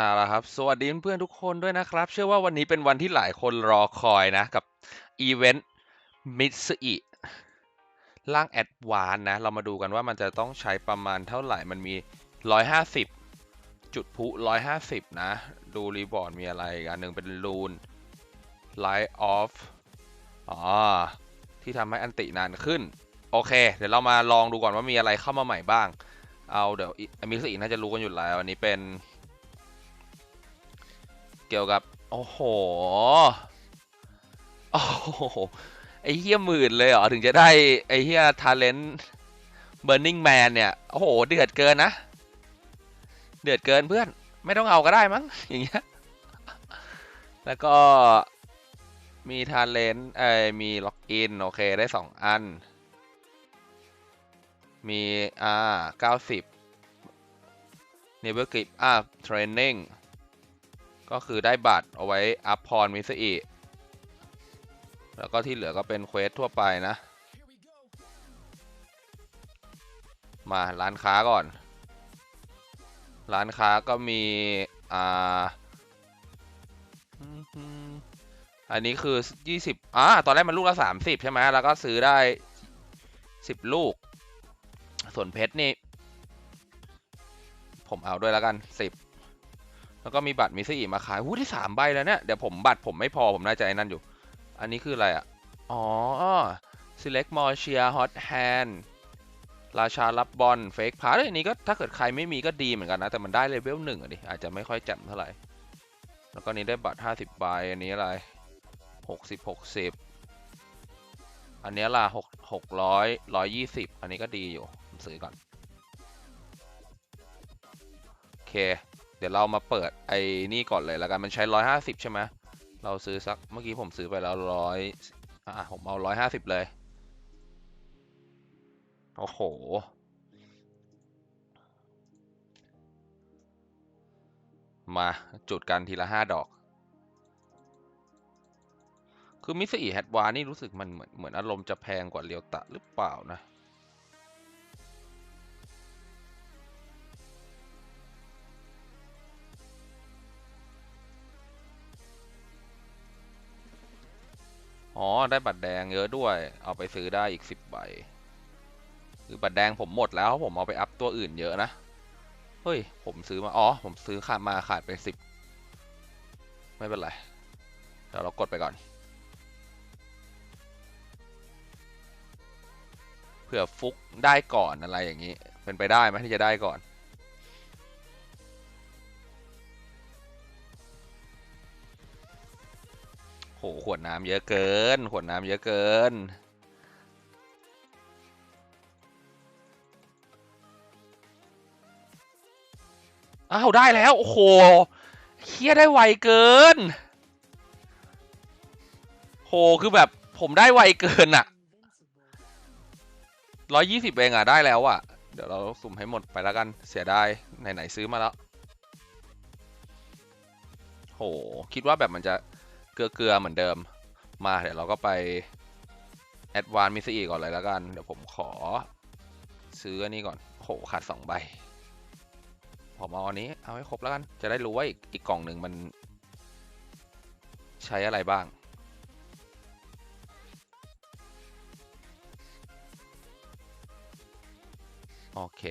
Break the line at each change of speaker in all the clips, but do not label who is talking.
เอาละครับ สวัสดีเพื่อนๆทุกคนด้วยนะครับ เชื่อว่าวันนี้เป็นวันที่หลายคนรอคอยนะ กับอีเวนต์มิสอิร่างแอดวานนะ เรามาดูกันว่ามันจะต้องใช้ประมาณเท่าไหร่มันมี 150 จุดพุ150 นะ ดูรีบอร์ดมีอะไรกันหนึ่งเป็นรูน Light Off อ๋อ ที่ทำให้อันตินานขึ้น โอเค เดี๋ยวเรามาลองดูก่อนว่ามีอะไรเข้ามาใหม่บ้าง เอาเดี๋ยวมิสอีน่าจะรู้กันอยู่แล้วอันนี้เป็น เกี่ยวกับ โอ้โห โอ้โห ไอ้เฮี้ยหมื่นเลยเหรอ ถึงจะได้ ไอ้เฮี้ยทาเลนต์เบ r ร์นิงแมนเนี่ย โอ้โห เดือดเกินนะ เดือดเกินเพื่อน ไม่ต้องเอาก็ได้มั้ง อย่างเงี้ย แล้วก็มีทาเลนต์เอ้มีล็อกอิน โอเค ได้สองอัน มีอ่าเก้าสิบ Never Grip Up Training ก็คือได้บัตรเอาไว้อัพพรมิสอีแล้วก็ที่เหลือก็เป็นเควสทั่วไปนะ มาร้านค้าก่อน ร้านค้าก็มี อ่า อันนี้คือ 20อ่าตอนแรกมันลูกละ 30 ใช่ไหม แล้วก็ซื้อได้ 10 ลูก ส่วนเพชรนี่ ผมเอาด้วยแล้วกัน 10 แล้วก็มีบัตรมิสอีมาขายหูที่สามใบแล้วเนี่ยเดี๋ยวผมบัตรผมไม่พอผมน่าจะไอ้นั่นอยู่ อันนี้คืออะไรอะ อ๋อ select more cheer hot hand ราชารับบอลเฟกพาร์อันนี้ก็ถ้าเกิดใครไม่มีก็ดีเหมือนกันนะ แต่มันได้เลเวลหนึ่งอะดิอาจจะไม่ค่อยแจ่มเท่าไหร่ แล้วก็นี้ได้บัตร 50 ใบ อันนี้อะไร 60 60 อันนี้ล่ะ6 600 120 อันนี้ก็ดีอยู่ ผมซื้อก่อน โอเค เดี๋ยวเรามาเปิดไอ้นี่ก่อนเลยแล้วกันมันใช้ 150 ใช่ไหมเราซื้อสักเมื่อกี้ผมซื้อไปแล้วร้อยอะผมเอา150เลย โอ้โห มาจุดกันทีละ5ดอก คือมิสอีแฮดวานี่รู้สึกมันเหมือนเหมือนอารมณ์จะแพงกว่าเรียวตะหรือเปล่านะ อ๋อ ได้บัตรแดงเยอะด้วย เอาไปซื้อได้อีกสิบใบ คือบัตรแดงผมหมดแล้วผมเอาไปอัพตัวอื่นเยอะนะ เฮ้ย ผมซื้อมา อ๋อ ผมซื้อขาดมาขาดไปสิบ ไม่เป็นไร เดี๋ยวเรากดไปก่อน เผื่อฟุกได้ก่อนอะไรอย่างนี้ เป็นไปได้ไหมที่จะได้ก่อน โหขวดน้ำเยอะเกิน ขวดน้ำเยอะเกิน อ้าว ได้แล้ว โอ้โหเคียได้ไวเกิน โห คือแบบผมได้ไวเกินอะร้อยยี่สิบเองอะได้แล้วอะเดี๋ยวเราสุ่มให้หมดไปแล้วกัน เสียดายไหน ๆ ซื้อมาแล้ว โห คิดว่าแบบมันจะ เกลือๆเหมือนเดิม มาเดี๋ยวเราก็ไปแอดวานมิสอีก่อนเลยแล้วกัน เดี๋ยวผมขอ ซื้ออันนี้ก่อนโหขาดสองใบ ผมเอาอันนี้ เอาให้ครบแล้วกัน จะได้รู้ว่าอีกอีกกล่องหนึ่งมัน ใช้อะไรบ้าง โอเค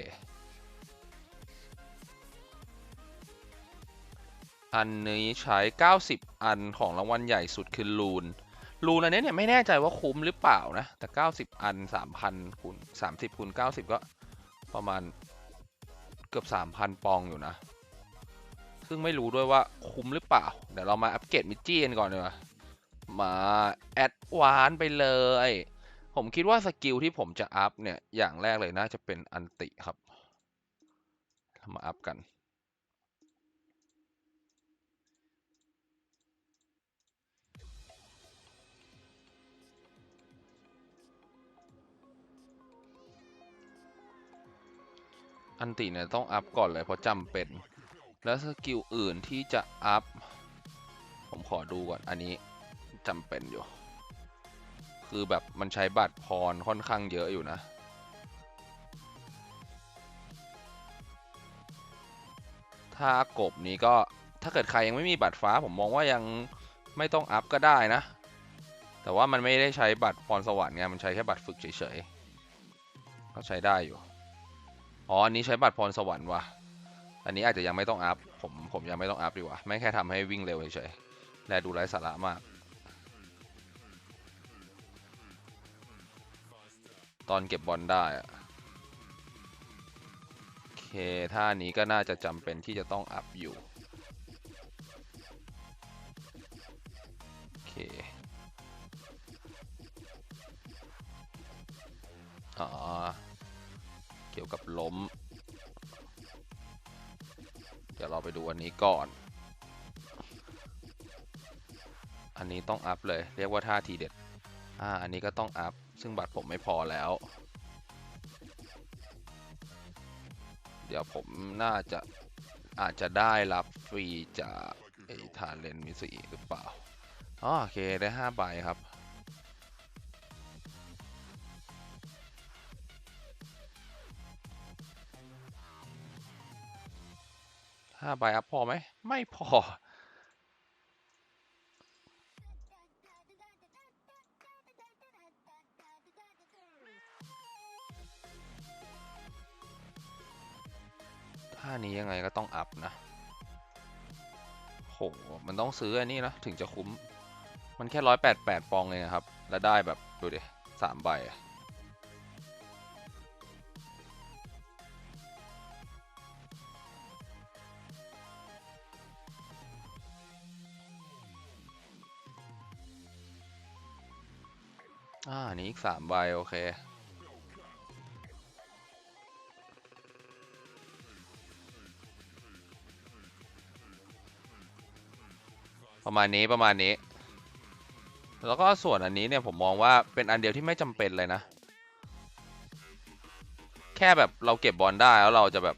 อันนี้ใช้ 90 อันของรางวัลใหญ่สุดคือลูน ลูนอันนี้เนี่ยไม่แน่ใจว่าคุ้มหรือเปล่านะ แต่ 90 อัน 3,000คูณ30คูณ90 ก็ประมาณเกือบ 3,000 ปองอยู่นะ ซึ่งไม่รู้ด้วยว่าคุ้มหรือเปล่า เดี๋ยวเรามาอัปเกรดมิจจี้กันก่อนดีกว่ามาแอดวานไปเลย ผมคิดว่าสกิลที่ผมจะอัพเนี่ย อย่างแรกเลยน่าจะเป็นอันติครับ มาอัพกัน อันติเนี่ยต้องอัพก่อนเลยเพราะจำเป็น แล้วสกิลอื่นที่จะอัพ ผมขอดูก่อนอันนี้จำเป็นอยู่ คือแบบมันใช้บัตรพรค่อนข้างเยอะอยู่นะถ้ากบนี้ก็ถ้าเกิดใครยังไม่มีบัตรฟ้าผมมองว่ายังไม่ต้องอัพก็ได้นะ แต่ว่ามันไม่ได้ใช้บัตรพรสวรรค์ไงมันใช้แค่บัตรฝึกเฉยๆก็ใช้ได้อยู่ อ๋ออันนี้ใช้บัตรพรสวรรค์ว่ะอันนี้อาจจะยังไม่ต้องอัพผมผมยังไม่ต้องอัพดีกว่าไม่แค่ทำให้วิ่งเร็วเฉยๆและดูไร้สาระมาก ตอนเก็บบอลได้อะโอเคท่านี้ก็น่าจะจำเป็นที่จะต้องอัพอยู่โอเคอ๋อ กับล้ม เดี๋ยวเราไปดูอันนี้ก่อน อันนี้ต้องอัพเลย เรียกว่าท่าทีเด็ด อ่า อันนี้ก็ต้องอัพ ซึ่งบัตรผมไม่พอแล้ว เดี๋ยวผมน่าจะอาจจะได้รับฟรีจากไอ้ทาเลนมิสอีหรือเปล่าอ๋อโอเค ได้ห้าใบครับ ห้าใบอัพพอไหม ไม่พอ ท่านี้ยังไงก็ต้องอัพนะโหมันต้องซื้ออันนี้นะ ถึงจะคุ้ม มันแค่ร้อยแปดแปดปองเองอะครับ แล้วได้แบบ ดูดิสามใบอะ อ่านี้อีกสามใบโอเค ประมาณนี้ประมาณนี้ แล้วก็ส่วนอันนี้เนี่ยผมมองว่าเป็นอันเดียวที่ไม่จำเป็นเลยนะ แค่แบบเราเก็บบอลได้แล้วเราจะแบบ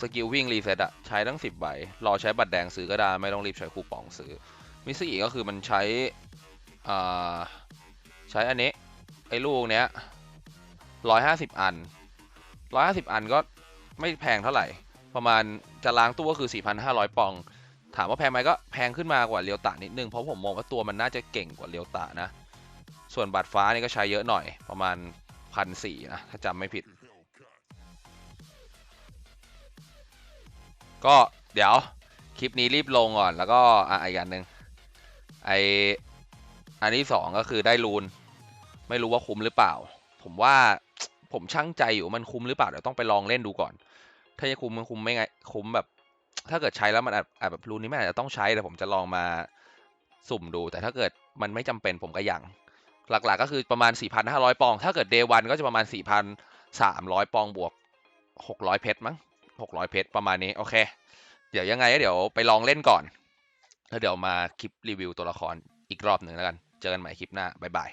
สกิลวิ่งรีเซ็ตอะใช้ทั้งสิบใบ รอใช้บัตรแดงซื้อก็ได้ ไม่ต้องรีบใช้คูปองซื้อ มิสซี่ก็คือมันใช้อ่า ใช้อันนี้ ไอ้ลูกเนี้ยร้อยห้าสิบอันร้อยห้าสิบอันก็ไม่แพงเท่าไหร่ ประมาณจะล้างตู้ก็คือสี่พันห้าร้อยปอง ถามว่าแพงไหมก็แพงขึ้นมากว่าเรียวตะนิดนึง เพราะผมมองว่าตัวมันน่าจะเก่งกว่าเรียวตะนะ ส่วนบัตรฟ้านี่ก็ใช้เยอะหน่อยประมาณพันสี่นะถ้าจำไม่ผิด ก็เดี๋ยวคลิปนี้รีบลงก่อนแล้วก็อะอีกอันหนึ่งไออันที่สองก็คือได้รูน ไม่รู้ว่าคุ้มหรือเปล่า ผมว่าผมช่างใจอยู่มันคุ้มหรือเปล่าเดี๋ยวต้องไปลองเล่นดูก่อน ถ้าจะคุ้มมันคุ้มไม่ไงคุ้มแบบ ถ้าเกิดใช้แล้วมันอาจแบบรูนนี้ไม่อาจจะต้องใช้แต่ผมจะลองมาสุ่มดู แต่ถ้าเกิดมันไม่จำเป็นผมก็ยัง หลักๆ ก็คือประมาณ 4,500 ปอง ถ้าเกิดเดวันก็จะประมาณ 4,300 ปองบวก 600 เพชรมั้ง 600 เพชรประมาณนี้โอเค เดี๋ยวยังไงเดี๋ยวไปลองเล่นก่อนแล้วเดี๋ยวมาคลิปรีวิวตัวละครอีกรอบหนึ่งแล้วกัน เจอกันใหม่คลิปหน้าบ๊ายบาย